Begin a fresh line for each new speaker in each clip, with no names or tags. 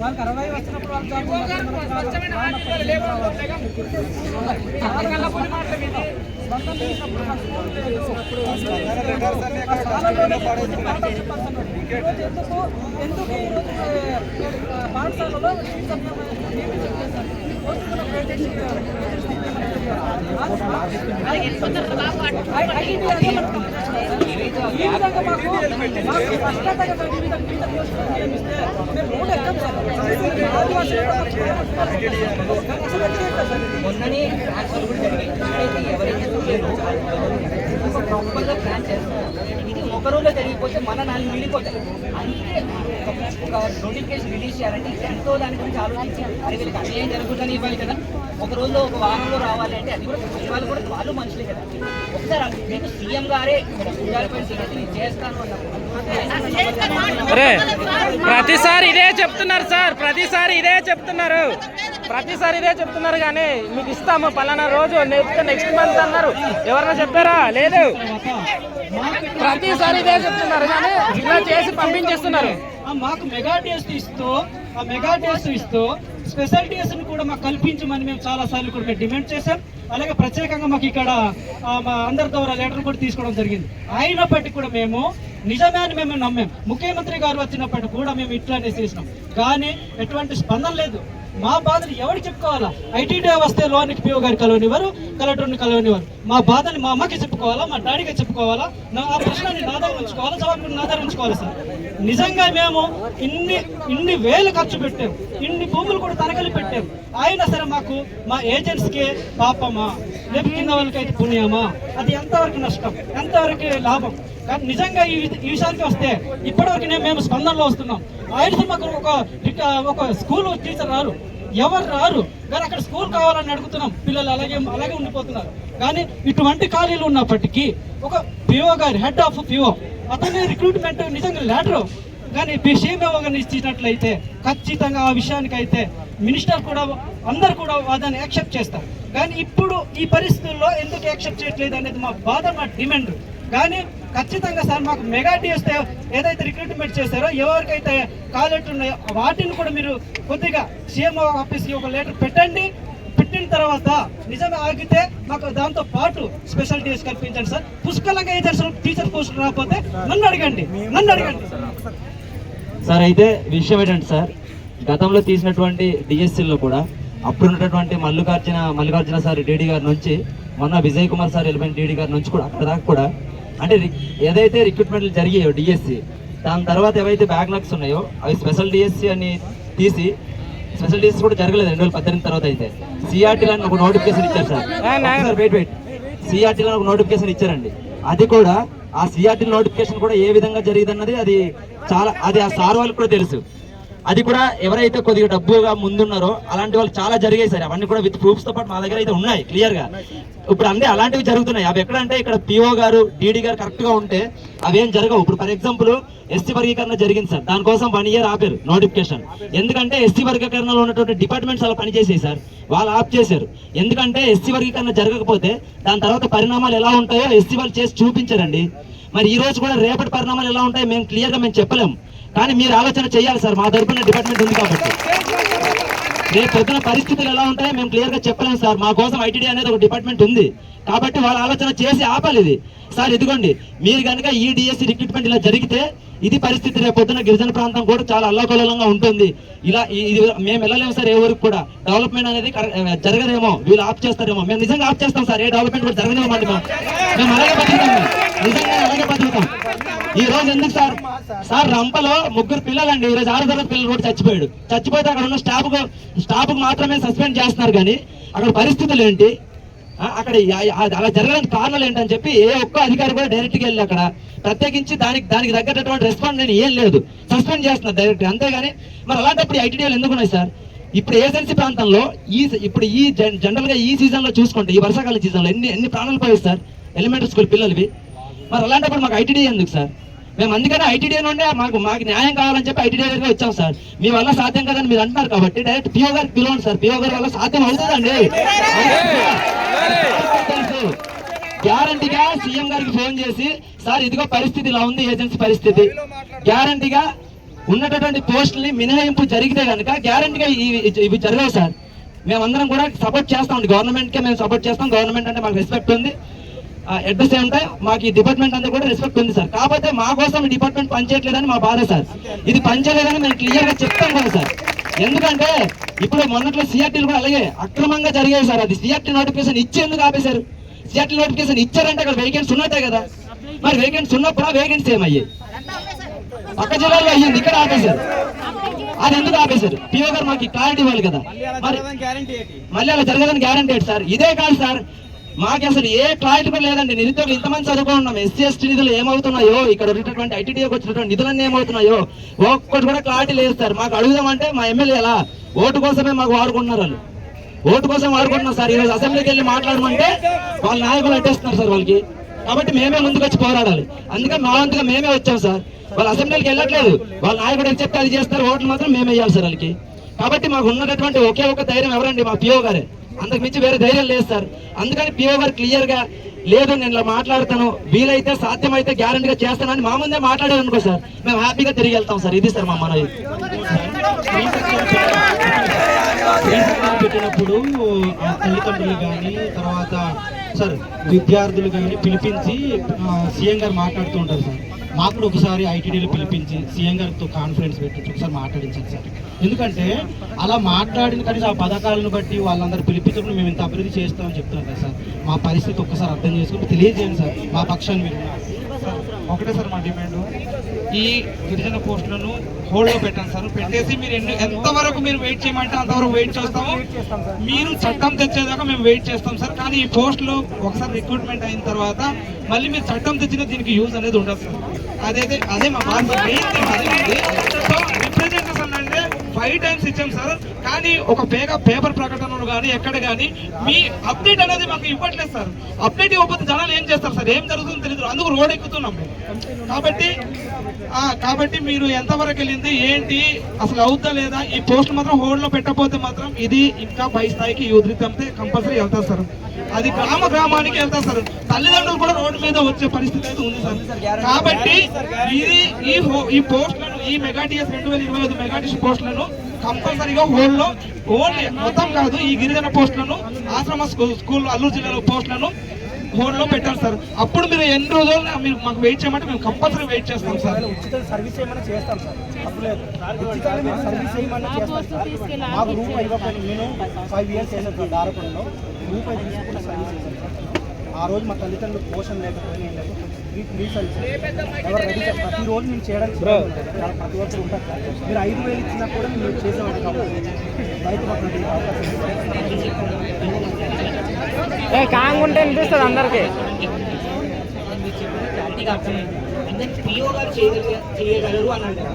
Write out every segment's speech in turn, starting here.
వాళ్ళకి అరవై వచ్చినప్పుడు ఎందుకు ఎందుకు ఈరోజు పాఠశాలలో టీచర్ ఈ విధంగా మాకు మాకు స్పష్టతగా మేము
మొన్ననే ఎవరైతే లేరో చేస్తారు ఇది ఒక రోజులో జరిగిపోతే మన నాలుగు మిగిలిపోతాయి అందుకే ఒక నోటిఫికేషన్ రిలీజ్ చేయాలంటే ఎంతో దాని గురించి ఆలోచించి అరే వీళ్ళకి అన్యాయం జరుగుతుందని ఇవ్వాలి కదా. ఒక రోజులో ఒక వారంలో రావాలి అంటే అది కూడా వాళ్ళు కూడా వాళ్ళు మనుషులే కదా. ఒకసారి మీకు సీఎం గారే ఇక్కడ ఉండాలిపోయిన సీఎం నేను చేస్తాను అన్నప్పుడు
ప్రతిసారి ఇదే చెప్తున్నారు సార్. ప్రతిసారి ఇదే చెప్తున్నారు. ప్రతిసారి ఇదే చెప్తున్నారు కానీ మీకు ఇస్తాము పలానా రోజు నెక్స్ట్ నెక్స్ట్ మంత్ అన్నారు. ఎవరన్నా చెప్పారా? లేదు. ప్రతిసారి ఇదే చెప్తున్నారు కానీ ఇలా చేసి పంపించేస్తున్నారు.
మాకు మెగా టేస్ట్ ఇస్తూ ఆ మెగా టేస్ట్ ఇస్తూ స్పెషల్ టెస్ట్ కూడా మాకు కల్పించమని మేము చాలా సార్లు కూడా డిమాండ్ చేశాం. అలాగే ప్రత్యేకంగా మాకు ఇక్కడ మా అందరి ద్వారా లెటర్ కూడా తీసుకోవడం జరిగింది. అయినప్పటికీ కూడా మేము నిజమే అని మేము నమ్మాం. ముఖ్యమంత్రి గారు వచ్చినప్పటికీ కూడా మేము ఇట్లానే చేసినాం. కానీ ఎటువంటి స్పందన లేదు. మా బాధలు ఎవరికి చెప్పుకోవాలా? ఐటీడీ వస్తే లోనికి పిఓ గారు కలవనివారు కలెక్టర్ని కలవనివ్వరు. మా బాధని మా అమ్మకి చెప్పుకోవాలా? మా డాడీకి చెప్పుకోవాలా? నా ఆ ప్రశ్నని నా దగ్గర ఉంచుకోవాలా? జవాబు నా దగ్గర సార్? నిజంగా మేము ఇన్ని ఇన్ని వేలు ఖర్చు పెట్టాం. ఇన్ని భూములు కూడా తరగలి పెట్టాం. అయినా సరే మాకు మా ఏజెంట్స్కి పాపమా? లేకపోతే కింద వాళ్ళకైతే పుణ్యమా? అది ఎంతవరకు నష్టం? ఎంతవరకు లాభం? కానీ నిజంగా ఈ ఈ విషయానికి వస్తే ఇప్పటివరకు నేను మేము స్పందనలో వస్తున్నాం. ఆయన మాకు ఒక ఒక స్కూల్ టీచర్ రారు. ఎవరు రారు? కానీ అక్కడ స్కూల్ కావాలని అడుగుతున్నాం. పిల్లలు అలాగే అలాగే ఉండిపోతున్నారు. కానీ ఇటువంటి ఖాళీలు ఉన్నప్పటికీ ఒక పిఓ గారి హెడ్ ఆఫ్ పిఓ అతని రిక్రూట్మెంట్ నిజంగా లేటరు కానీ సీఎంఓ గారిని ఇచ్చినట్లయితే ఖచ్చితంగా ఆ విషయానికి అయితే మినిస్టర్ కూడా అందరు కూడా దాన్ని యాక్సెప్ట్ చేస్తారు. కానీ ఇప్పుడు ఈ పరిస్థితుల్లో ఎందుకు యాక్సెప్ట్ చేయట్లేదు అనేది మా బాధ మా డిమాండ్ కానీ ఖచ్చితంగా సార్ మాకు మెగా వస్తే ఏదైతే రిక్రూట్మెంట్ చేశారో ఎవరికైతే కాలెట్ ఉన్నాయో వాటిని కూడా మీరు కొద్దిగా సీఎంఓ ఆఫీస్కి ఒక లెటర్ పెట్టండి. పెట్టిన తర్వాత నిజమే ఆగితే మాకు దాంతో పాటు స్పెషల్ టీస్ కల్పించండి సార్. పుష్కలంగా ఏ టీచర్ పోస్ట్ రాకపోతే నన్ను అడగండి. నన్ను అడగండి.
సార్ అయితే విషయం ఏంటంటే సార్ గతంలో తీసినటువంటి డిఎస్సీల్లో కూడా అప్పుడు ఉన్నటువంటి మల్లికార్జున మల్లికార్జున సార్ డీడీ గారి నుంచి మొన్న విజయ్ కుమార్ సార్ వెళ్ళిపోయిన డీడీ గారి నుంచి కూడా అక్కడ దాకా కూడా అంటే ఏదైతే రిక్రూట్మెంట్లు జరిగాయో డిఎస్సి దాని తర్వాత ఏవైతే బ్యాక్లాగ్స్ ఉన్నాయో అవి స్పెషల్ డిఎస్సి అని తీసి స్పెషల్ డిఎస్సి కూడా జరగలేదు రెండు వేల పద్దెనిమిది తర్వాత అయితే. సిఆర్టీ అని ఒక నోటిఫికేషన్ ఇచ్చారు సార్. సార్ వెయిట్ వెయిట్ సిఆర్టీలో ఒక నోటిఫికేషన్ ఇచ్చారండి. అది కూడా ఆ సిఆర్టీ నోటిఫికేషన్ కూడా ఏ విధంగా జరిగిందన్నది అది చాలా అది ఆ సార్ వాళ్ళకి కూడా తెలుసు. అది కూడా ఎవరైతే కొద్దిగా డబ్బుగా ముందున్నారో అలాంటి వాళ్ళు చాలా జరిగాయి సార్. అవన్నీ కూడా విత్ ప్రూఫ్స్తో పాటు మా దగ్గర అయితే ఉన్నాయి క్లియర్గా. ఇప్పుడు అన్నీ అలాంటివి జరుగుతున్నాయి. అవి ఎక్కడంటే ఇక్కడ పిఓ గారు డీడీ గారు కరెక్ట్గా ఉంటే అవేం జరగవు. ఇప్పుడు ఫర్ ఎగ్జాంపుల్ ఎస్టీ వర్గీకరణ జరిగింది సార్. దానికోసం వన్ ఇయర్ ఆపారు నోటిఫికేషన్ ఎందుకంటే ఎస్టీ వర్గీకరణలో ఉన్నటువంటి డిపార్ట్మెంట్స్ అలా పనిచేసాయి సార్. వాళ్ళు ఆప్ చేశారు. ఎందుకంటే ఎస్సీ వర్గీకరణ జరగకపోతే దాని తర్వాత పరిణామాలు ఎలా ఉంటాయో ఎస్సీ వాళ్ళు చేసి చూపించారండి. మరి ఈ రోజు కూడా రేపటి పరిణామాలు ఎలా ఉంటాయో మేము క్లియర్గా మేము చెప్పలేము. కానీ మీరు ఆలోచన చేయాలి సార్. మా తరపున డిపార్ట్మెంట్ ఉంది కాబట్టి. రేపు పొద్దున పరిస్థితులు ఎలా ఉంటాయో మేము క్లియర్గా చెప్పలేము సార్. మా కోసం ఐటీడీ అనేది ఒక డిపార్ట్మెంట్ ఉంది. కాబట్టి వాళ్ళ ఆలోచన చేసి ఆపాలి ఇది. సార్ ఇదిగోండి. మీరు కనుక ఈ డిఎస్సి రిక్రూట్మెంట్ ఇలా జరిగితే ఇది పరిస్థితి. రేపు పొద్దున గిరిజన ప్రాంతం కూడా చాలా అల్లకల్లోలంగా ఉంటుంది. ఇలా ఇది మేము వెళ్ళలేము సార్ ఏ ఊరికి కూడా. డెవలప్మెంట్ అనేది జరగదేమో. వీళ్ళు ఆప్ చేస్తారేమో. మేము నిజంగా ఆప్ చేస్తాం సార్. ఏ డెవలప్మెంట్ కూడా జరగదేమో మేము అలాగే బతుకుతాం. నిజంగా అలాగే బతుకుతాం. ఈ రోజు ఎందుకు సార్? సార్ రంపలో ముగ్గురు పిల్లలండి. ఈ రోజు ఆరు తరగతి పిల్లలు కూడా చచ్చిపోయాడు. చచ్చిపోతే అక్కడ ఉన్న స్టాఫ్ స్టాఫ్ మాత్రమే సస్పెండ్ చేస్తున్నారు కానీ అక్కడ పరిస్థితులు ఏంటి? అక్కడ అలా జరగడానికి కారణాలు ఏంటని చెప్పి ఏ ఒక్క అధికారి కూడా డైరెక్ట్గా వెళ్ళి అక్కడ ప్రత్యేకించి దానికి దానికి తగ్గట్టుటువంటి రెస్పాండ్ నేను ఏం లేదు. సస్పెండ్ చేస్తున్నారు డైరెక్ట్ అంతేగాని మరి అలాంటప్పుడు ఐటీడీలు ఎందుకు ఉన్నాయి సార్? ఇప్పుడు ఏజెన్సీ ప్రాంతంలో ఈ ఇప్పుడు ఈ జన్- ఈ సీజన్లో చూసుకుంటే ఈ వర్షాకాల సీజన్లో ఎన్ని ఎన్ని ప్రాణాలు పోయాయి సార్? ఎలిమెంటరీ స్కూల్ పిల్లలవి. మరి అలాంటప్పుడు మాకు ఐటీడీ ఎందుకు సార్? మేము అందుకనే ఐటీడీ నుండే మాకు మాకు న్యాయం కావాలని చెప్పి ఐటీడీ దగ్గర వచ్చాం సార్. మీ వల్ల సాధ్యం కదని మీరు అంటున్నారు కాబట్టి డైరెక్ట్ పిఓ గారికి పిలవండి సార్. పిఓ గారి వల్ల సాధ్యం అవుతుందండి. గ్యారంటీగా సీఎం గారికి ఫోన్ చేసి సార్ ఇదిగో పరిస్థితి ఇలా ఉంది ఏజెన్సీ పరిస్థితి. గ్యారంటీగా ఉన్నటువంటి పోస్టుల్ని మినహాయింపు జరిగితే కనుక గ్యారంటీగా ఇవి జరగవు సార్. మేమందరం కూడా సపోర్ట్ చేస్తాం గవర్నమెంట్కే మేము సపోర్ట్ చేస్తాం. గవర్నమెంట్ అంటే మాకు రెస్పెక్ట్ ఉంది. ఎట్ ద సేమ్ టైం మాకు ఈ డిపార్ట్మెంట్ అంతా కూడా రెస్పెక్ట్ ఉంది సార్ కాకపోతే మా కోసం ఈ డిపార్ట్మెంట్ పనిచేయట్లేదని మా బాధ సార్ ఇది పనిచేయలేదని మేము క్లియర్గా చెప్తాం కదా సార్ ఎందుకంటే ఇప్పుడు మొన్నట్లో సిఆర్టీలు కూడా అలాగే అక్రమంగా జరిగాయి సార్ అది సిఆర్టీ నోటిఫికేషన్ ఇచ్చి ఎందుకు ఆపేశారు. సిఆర్టీ నోటిఫికేషన్ ఇచ్చారంటే అక్కడ వేకెన్సీ ఉన్నట్టే కదా. మరి వేకెన్సీ ఉన్నప్పుడు వేకెన్సీ ఏమయ్యాయి పక్క జిల్లాలో అయ్యింది ఇక్కడ ఆపేశారు. అది ఎందుకు ఆపేశారు? పిఓ గారు మాకు క్లారిటీ ఇవ్వాలి కదా. మరి మళ్ళీ అలా జరగదని గ్యారంటీ సార్ ఇదే కాదు సార్ మాకు అసలు ఏ క్లారిటీ కూడా లేదండి. నిరుద్యోగులు ఇంతమంది చదువుకొని ఉన్నాం ఎస్సీ ఎస్టీ నిధులు ఏమవుతున్నాయో ఇక్కడ ఉన్నటువంటి ఐటీడీకి వచ్చినటువంటి నిధులన్నీ ఏమవుతున్నాయో ఒక్కటి కూడా క్లారిటీ లేదు సార్. మాకు అడుగుదామంటే మా ఎమ్మెల్యే ఎలా? ఓటు కోసమే మాకు వాడుకుంటున్నారు వాళ్ళు. ఓటు కోసం వాడుకుంటున్నారు సార్. ఈరోజు అసెంబ్లీకి వెళ్ళి మాట్లాడమంటే వాళ్ళ నాయకులు అడ్డేస్తున్నారు సార్ వాళ్ళకి. కాబట్టి మేమే ముందుకు వచ్చి పోరాడాలి. అందుకే మా వంతుగా మేమే వచ్చాం సార్. వాళ్ళ అసెంబ్లీకి వెళ్ళట్లేదు. వాళ్ళ నాయకుడు ఏం చెప్తే అది చేస్తారు ఓట్లు మాత్రం మేమే వేయాలి సార్ వాళ్ళకి. కాబట్టి మాకు ఉన్నటువంటి ఒకే ఒక ధైర్యం ఎవరండి? మా పిఓ గారే. అంతకు మించి వేరే ధైర్యం లేదు సార్. అందుకని పిఓ క్లియర్గా క్లియర్గా లేదు నేను ఇలా మాట్లాడతాను. వీలైతే సాధ్యమైతే గ్యారంటీగా చేస్తానని మా ముందే మాట్లాడారు అనుకో సార్. మేము హ్యాపీగా తిరిగి వెళ్తాం సార్. ఇది సార్ మా మనవి.
పెట్టినప్పుడు తల్లిదండ్రులు కానీ తర్వాత సార్ విద్యార్థులు కానీ పిలిపించి సీఎం గారు మాట్లాడుతూ ఉంటారు సార్. మాకు కూడా ఒకసారి ఐటీడీలు పిలిపించి సీఎం గారితో కాన్ఫరెన్స్ పెట్టించి ఒకసారి మాట్లాడించండి సార్. ఎందుకంటే అలా మాట్లాడిన కనీసం ఆ పథకాలను బట్టి వాళ్ళందరూ పిలిపించినప్పుడు మేము ఇంత అభివృద్ధి చేస్తామని చెప్తున్నారు కదా సార్. మా పరిస్థితి ఒక్కసారి అర్థం చేసుకుని తెలియజేయండి సార్. మా పక్షాన్ని మీరు. సార్, ఒకటే సార్ మా డిమాండ్. ఈ గిరిజన పోస్టులను హోల్డ్లో పెట్టండి సార్. పెట్టేసి మీరు ఎన్ని ఎంతవరకు మీరు వెయిట్ చేయమంటే అంతవరకు వెయిట్ చేస్తాము. మీరు చట్టం తెచ్చేదాకా మేము వెయిట్ చేస్తాం సార్. కానీ ఈ పోస్టులు ఒకసారి రిక్రూట్మెంట్ అయిన తర్వాత మళ్ళీ మీరు చట్టం తెచ్చిన దీనికి యూజ్ అనేది ఉండదు సార్. అదైతే అదే మా బాధ మెయిన్ థింగ్ అదే ఉంది సో రిప్రజెంటేషన్ అంటే ఫైవ్ టైమ్స్ ఇచ్చాం సార్. కానీ ఒక పేగ పేపర్ ప్రకటనలు కానీ ఎక్కడ కానీ మీ అప్డేట్ అనేది మాకు ఇవ్వట్లేదు సార్. అప్డేట్ ఇవ్వకపోతే జనాలు ఏం చేస్తారు సార్? ఏం జరుగుతుందో తెలియదు అందుకు రోడ్ ఎక్కుతున్నాం కాబట్టి కాబట్టి మీరు ఎంతవరకు వెళ్ళింది ఏంటి అసలు అవుతా లేదా ఈ పోస్ట్ మాత్రం హోల్డ్లో పెట్టకపోతే మాత్రం ఇది ఇంకా పై స్థాయికి ఈ ఉధృతంతే కంపల్సరీ వెళ్తారు సార్. అది గ్రామ గ్రామానికి వెళ్తారు సార్. తల్లిదండ్రులు కూడా రోడ్డు మీద వచ్చే పరిస్థితి అయితే ఉంది సార్. కాబట్టి ఇది ఈ హో- ఈ పోస్టులను ఈ మెగాటిఎస్ రెండు వేల ఇరవై ఐదు మెగాటిఎస్ పోస్టులను కంపల్సరీగా హోల్డ్లో ఓన్లీ మొత్తం కాదు ఈ గిరిజన పోస్టులను ఆశ్రమ స్కూ- స్కూల్ అల్లూరు జిల్లాలో పోస్టులను హోల్డ్లో పెట్టారు సార్. అప్పుడు మీరు ఎన్ని రోజులు మీరు మాకు వెయిట్ చేయమంటే మేము కంపల్సరీ వెయిట్ చేస్తాం సార్.
ఉచిత సర్వీస్ ఏమైనా చేస్తాం సార్. సర్వీస్ ఏమైనా చేస్తాం సార్. మాకు రూపాయి ఇవ్వకపోయినా నేను ఫైవ్ ఇయర్స్ చేశాను సార్ దారపడంలో రూపాయి తీసుకుంటే సర్వీస్ చేశాను సార్. ఆ రోజు మా తల్లిదండ్రులు పోషణ లేకపోయినా ఏం లేదు సార్ ప్రతిరోజు మేము చేయడానికి. ప్రతి ఒక్కరు ఉంటారు. మీరు ఐదు వేలు ఇచ్చినా కూడా మేము చేసేవాడు కాబట్టి
కాంగ్ ఉంటే అనిపిస్తుంది అందరికి.
చేయగలిగే చేయగలరు అని అంటారు.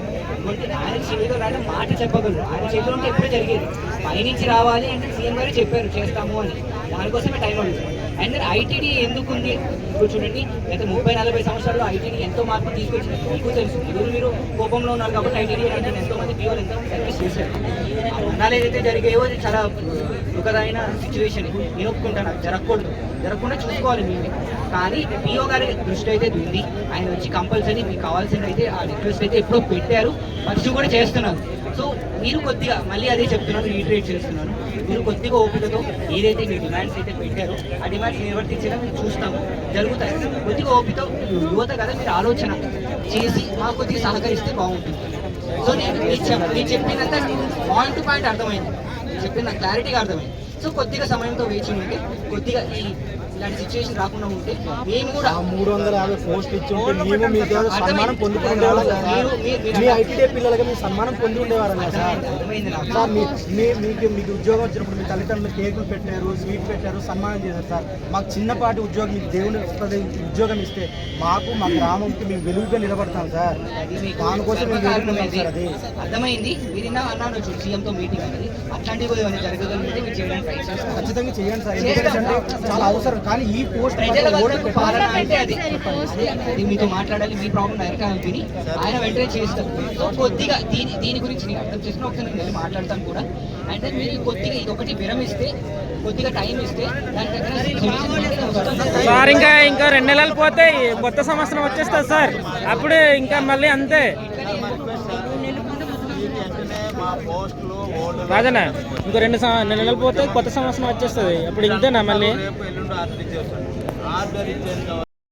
అంటే ఆయన అంటే మాట చెప్పగలరు. ఆయన చేతిలో ఉంటే ఎప్పుడూ జరిగేది? పైనుంచి రావాలి అంటే సీఎం గారు చెప్పారు చేస్తాము అని. దానికోసమే టైం అడుగుతుంది అండ్ ఐటీడీ ఎందుకు ఉంది ఇప్పుడు చూడండి గత ముప్పై నలభై సంవత్సరాల్లో ఐటీడీ ఎంతో మార్పు తీసుకొచ్చింది. మీకు తెలుసు ఈరోజు మీరు కోపంలో ఉన్నారు కాబట్టి ఐటీడీ అంటే ఎంతో మంది పిఓలు ఎంతో సర్వీస్ చేశారు. ఆ ఏదైతే జరిగాయో అది చాలా దుఃఖదైన సిచ్యువేషన్ నేను ఒప్పుకుంటాను జరగకూడదు. జరగకుండా చూసుకోవాలి మీరు. కానీ పిఓ గారి దృష్టి అయితే ఉంది. ఆయన వచ్చి కంపల్సరీ మీకు కావాల్సింది అయితే ఆ రిక్వెస్ట్ అయితే ఎప్పుడో పెట్టారు. ఫస్ట్ కూడా చేస్తున్నారు. సో మీరు కొద్దిగా మళ్ళీ అదే చెప్తున్నాను రీట్రేట్ చేస్తున్నాను. మీరు కొద్దిగా ఓపికతో ఏదైతే మీ డిమాండ్స్ అయితే పెట్టారో. ఆ డిమాండ్స్ నిర్వర్తించడం మేము చూస్తాము. జరుగుతాయి. కొద్దిగా ఓపితో యువత కదా మీరు ఆలోచన చేసి మాకు కొద్దిగా సహకరిస్తే బాగుంటుంది. సో నేను మీరు చెప్పినంత పాయింట్ టు పాయింట్ అర్థమైంది. చెప్పిన క్లారిటీగా అర్థమైంది. సో కొద్దిగా సమయంతో వేచి ఉంటే కొద్దిగా ఈ ఇలాంటి సిచ్యువేషన్ రాకుండా ఉంటే మేము కూడా
మూడు వందల యాభై ఇచ్చి మేము మీ సన్మానం మీ ఐటీడీ పిల్లలకి మీ సన్మానం పొంది ఉండేవారు సార్. మీకు మీకు ఉద్యోగం వచ్చినప్పుడు మీ తల్లిదండ్రులు కేకులు పెట్టారు స్వీట్ పెట్టారు సన్మానం చేశారు సార్. మాకు చిన్నపాటి ఉద్యోగం మీకు దేవుని ఉద్యోగం ఇస్తే మాకు మా గ్రామంకి మేము వెలుగుగా నిలబడతాం సార్. దానికోసం మేము వేడుకుంటాం
అర్థమైంది.
సార్ అది.
అర్థమైంది. మీరు అన్నాను చూడు సీఎంతో మీటింగ్ అనేది. అట్లాంటివి ఏమైనా జరగగలిగితే మీరు చేయడానికి ట్రై చేస్తారు
ఖచ్చితంగా చేయండి సార్. ఎందుకంటే చాలా అవసరం. కానీ ఈ పోస్ట్.
పాలన అంటే అది. మీతో మాట్లాడాలి మీ ప్రాబ్లం డైరెక్ట్ ఆయన విని ఆయన వెంటనే చేస్తారు. సో కొద్దిగా దీని దీని గురించి నేను అర్థం చేసుకుని ఒకసారి నేను వెళ్ళి మాట్లాడతాను కూడా. అంటే మీరు కొద్దిగా ఇది ఒకటి విరమిస్తే కొద్దిగా టైం ఇస్తే.
సార్ ఇంకా ఇంకా రెండు నెలలు పోతే ఈ కొత్త సంవత్సరం వచ్చేస్తుంది సార్. అప్పుడు ఇంకా మళ్ళీ అంతే.
మా పోస్టులు ఓల్డ్
రాజన్న ఇంకో రెండు సం- నెలలు పోతే కొత్త సంవత్సరం వచ్చేస్తుంది. అప్పుడు ఇంతేనా మళ్ళీ?